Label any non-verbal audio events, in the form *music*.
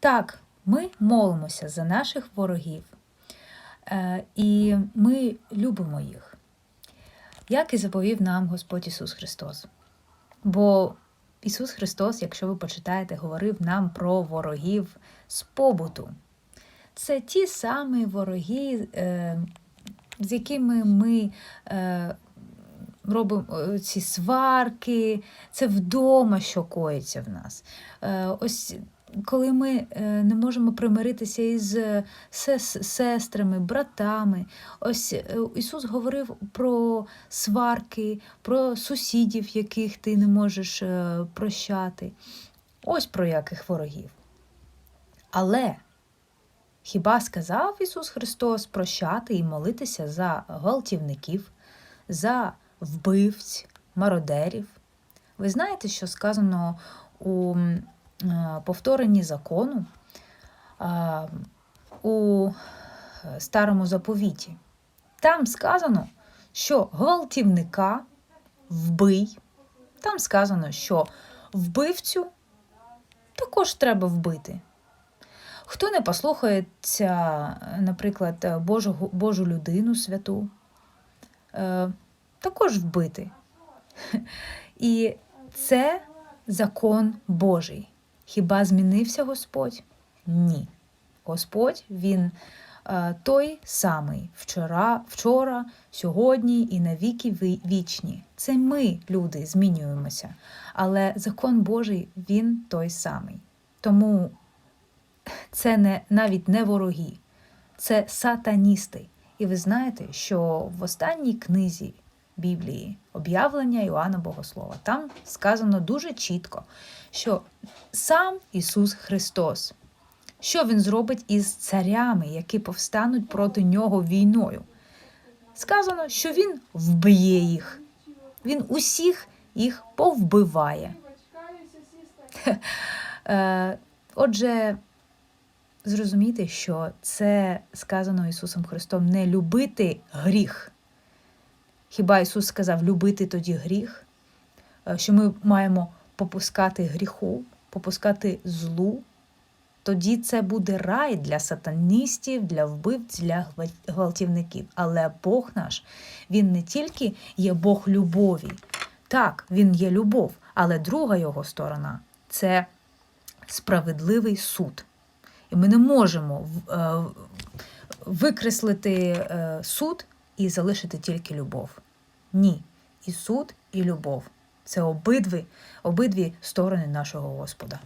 Так, ми молимося за наших ворогів, е, і ми любимо їх, як і заповів нам Господь Ісус Христос. Бо Ісус Христос, якщо ви почитаєте, говорив нам про ворогів з побуту. Це ті самі вороги, е, з якими ми е, робимо ці сварки, це вдома, що коїться в нас. Ось коли ми е, не можемо примиритися із е, сестрами, братами. Ось е, Ісус говорив про сварки, про сусідів, яких ти не можеш прощати. Ось про яких ворогів. Але хіба сказав Ісус Христос прощати і молитися за гвалтівників, за вбивць, мародерів? Ви знаєте, що сказано у повторенні закону у е, старому заповіті? Там сказано, що гвалтівника вбий. Там сказано, що вбивцю також треба вбити. Хто не послухається, наприклад, Божу, Божу людину святу, е, також вбити. *laughs* І це закон Божий. Хіба змінився Господь? Ні. Господь він е, той самий вчора, вчора, сьогодні і навіки ві- вічні. Це ми, люди, змінюємося. Але закон Божий він той самий. Тому це не навіть не вороги, це сатаністи. І ви знаєте, що в останній книзі Біблії об'явлення Іоанна Богослова там сказано дуже чітко, що сам Ісус Христос, що Він зробить із царями, які повстануть проти нього війною. Сказано, що Він вб'є їх, Він усіх їх повбиває. Е, Отже, зрозумійте, що це сказано Ісусом Христом не любити гріх. Хіба Ісус сказав любити тоді гріх? Е, Що ми маємо попускати гріху, попускати злу? Тоді це буде рай для сатаністів, для вбивць, для гвалтівників. Але Бог наш, Він не тільки є Бог любові. Так, Він є любов, але друга його сторона це справедливий суд. І ми не можемо е, викреслити е, суд і залишити тільки любов. Ні. І суд, і любов це обидві, обидві сторони нашого Господа.